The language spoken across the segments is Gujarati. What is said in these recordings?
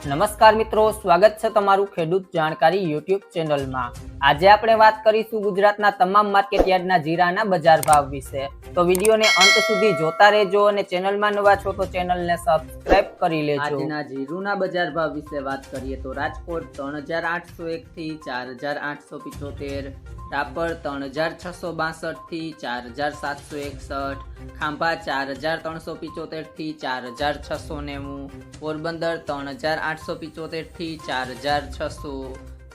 નમસ્કાર મિત્રો, સ્વાગત છે તમારું ખેડૂત જાણકારી યુટ્યુબ ચેનલમાં. આજે આપણે વાત કરીશું ગુજરાતના તમામ માર્કેટયાર્ડના જીરાના બજાર ભાવ વિશે. તો વિડીયોને અંત સુધી જોતા રહેજો અને ચેનલમાં નવા છો તો ચેનલને સબસ્ક્રાઇબ કરી લેજો. આજના જીરુના બજાર ભાવ વિશે વાત કરીએ તો રાજકોટ ત્રણ હજાર આઠસો એક થી ચાર હજાર આઠસો પિચોતેર રાપર ત્રણ હજાર છસો બાસઠથી ચાર હજાર સાતસો એકસઠ ખાંભા ચાર હજાર ત્રણસો પિચોતેરથી ચાર હજાર છસો નેવું પોરબંદર ત્રણ હજાર આઠસો પિચોતેરથી ચાર હજાર છસો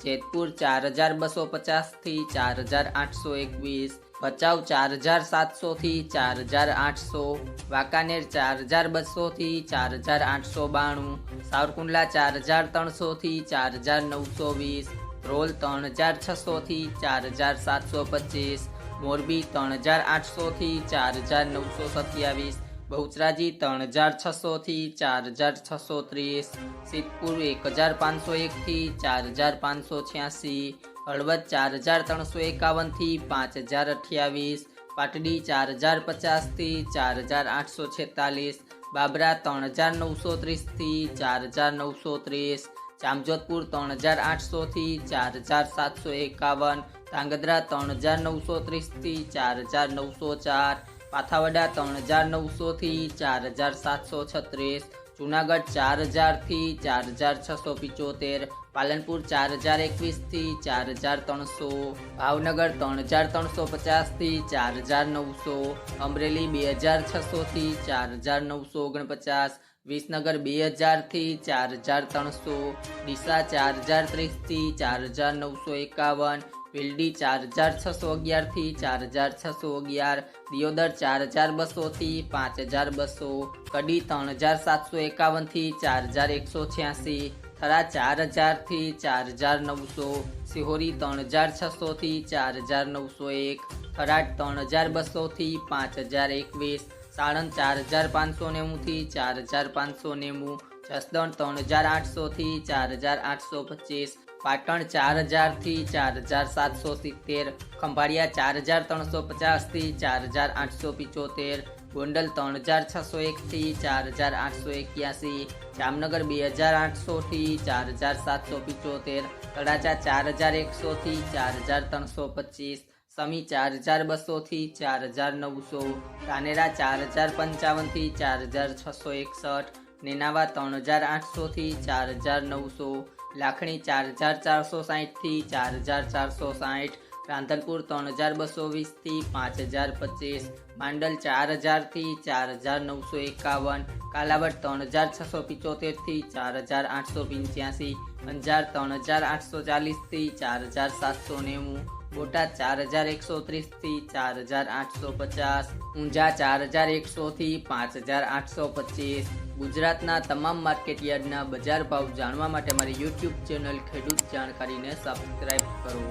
જેતપુર ચાર હજાર બસો પચાસથી ચાર હજાર આઠસો એકવીસ ભચાઉ ચાર હજાર સાતસો થી ચાર હજાર આઠસો વાંકાનેર ચાર હજાર બસો થી ચાર હજાર આઠસો બાણું સાવરકુંડલા ચાર હજાર ત્રણસો થી ચાર હજાર નવસો વીસ રોલ ત્રણ હજાર છસો થી ચાર હજાર સાતસો પચીસ, મોરબી ત્રણ હજાર આઠસો થી ચાર હજાર નવસો સત્યાવીસ, બહુચરાજી ત્રણ હજાર છસો થી ચાર હજાર છસો ત્રીસ સિદ્ધપુર એક હજાર પાંચસો એક થી ચાર હજાર પાંચસો છ્યાસી, હળવદ ચાર હજાર ત્રણસો એકાવનથી પાંચ હજાર અઠ્યાવીસ, પાટડી ચાર હજાર પચાસથી ચાર હજાર આઠસો છેતાલીસ, બાબરા ત્રણ હજાર નવસો ત્રીસથી ચાર હજાર નવસો ત્રીસ જામજોધપુર ત્રણ હજાર આઠસો થી ચાર હજાર સાતસો એકાવન ધ્રાંગધ્રા ત્રણ હજાર નવસો ત્રીસથી ચાર હજાર નવસો ચાર, પાથાવડા ત્રણ હજાર નવસો થી ચાર હજાર સાતસો છત્રીસ જુનાગઢ ચાર હજારથી ચાર હજાર છસો પિચોતેર, પાલનપુર ચાર હજાર એકવીસથી ચાર હજાર ત્રણસો, ભાવનગર ત્રણ હજાર ત્રણસો પચાસથી ચાર હજાર નવસો, અમરેલી બે હજાર છસોથી ચાર હજાર નવસો ઓગણપચાસ, વિસનગર બે હજારથી ચાર હજાર ત્રણસો, ડીસા ચાર હજાર ત્રીસથી ચાર હજાર નવસો એકાવન વિલડી ચાર હજાર છસો અગિયારથી ચાર હજાર છસો અગિયાર દિયોદર ચાર હજાર બસોથી પાંચ હજાર બસો કડી ત્રણ હજાર સાતસો એકાવનથી ચાર હજાર એકસો છ્યાસી થરા ચાર હજારથી ચાર હજાર નવસો સિહોરી ત્રણ હજાર છસોથી ચાર હજાર નવસો એક થરાટ ત્રણ હજાર બસોથી પાંચ હજાર એકવીસ સાણંદ ચાર હજાર પાંચસો નેવુંથી ચાર હજાર પાંચસો નેવું જસદણ ત્રણ હજાર આઠસોથી ચાર હજાર આઠસો પચીસ પાટણ ચાર હજારથી ચાર હજાર સાતસો સિત્તેર ખંભાળિયા ચાર હજાર ત્રણસો પચાસથી ચાર હજાર આઠસો પિચોતેર ગોંડલ ત્રણ હજાર છસો એકથી ચાર હજાર આઠસો એક્યાસી જામનગર બે હજાર આઠસોથી ચાર હજાર સાતસો પિચોતેર તળાજા ચાર હજાર એકસોથી ચાર હજાર ત્રણસો પચીસ સમી ચાર હજાર બસોથી ચાર હજાર નવસો ધાનેરા ચાર હજાર પંચાવનથી ચાર હજાર છસો એકસઠ નેનાવા ત્રણ હજાર આઠસોથી ચાર હજાર નવસો લાખણી ચાર હજાર ચારસો સાહીઠથી ચાર હજાર ચારસો સાહીઠ, રાંધનપુર ત્રણ હજાર બસો વીસથી પાંચ હજાર પચીસ, માંડલ ચાર હજારથી ચાર હજાર નવસો એકાવન કાલાવડ ત્રણ હજાર છસો પિચોતેરથી ચાર હજાર આઠસો પંચ્યાસી, અંજાર ત્રણ હજાર આઠસો ચાલીસથી ચાર હજાર સાતસો નેવું, બોટાદ ચાર હજાર એકસો ત્રીસથી ચાર હજાર આઠસો પચાસ, ઊંઝા ચાર હજાર એકસોથી પાંચ હજાર આઠસો પચીસ. ગુજરાતના તમામ માર્કેટ યાર્ડના બજાર ભાવ જાણવા માટે મારી યુટ્યુબ ચેનલ ખેડૂત જાણકારીને સબસ્ક્રાઈબ કરો.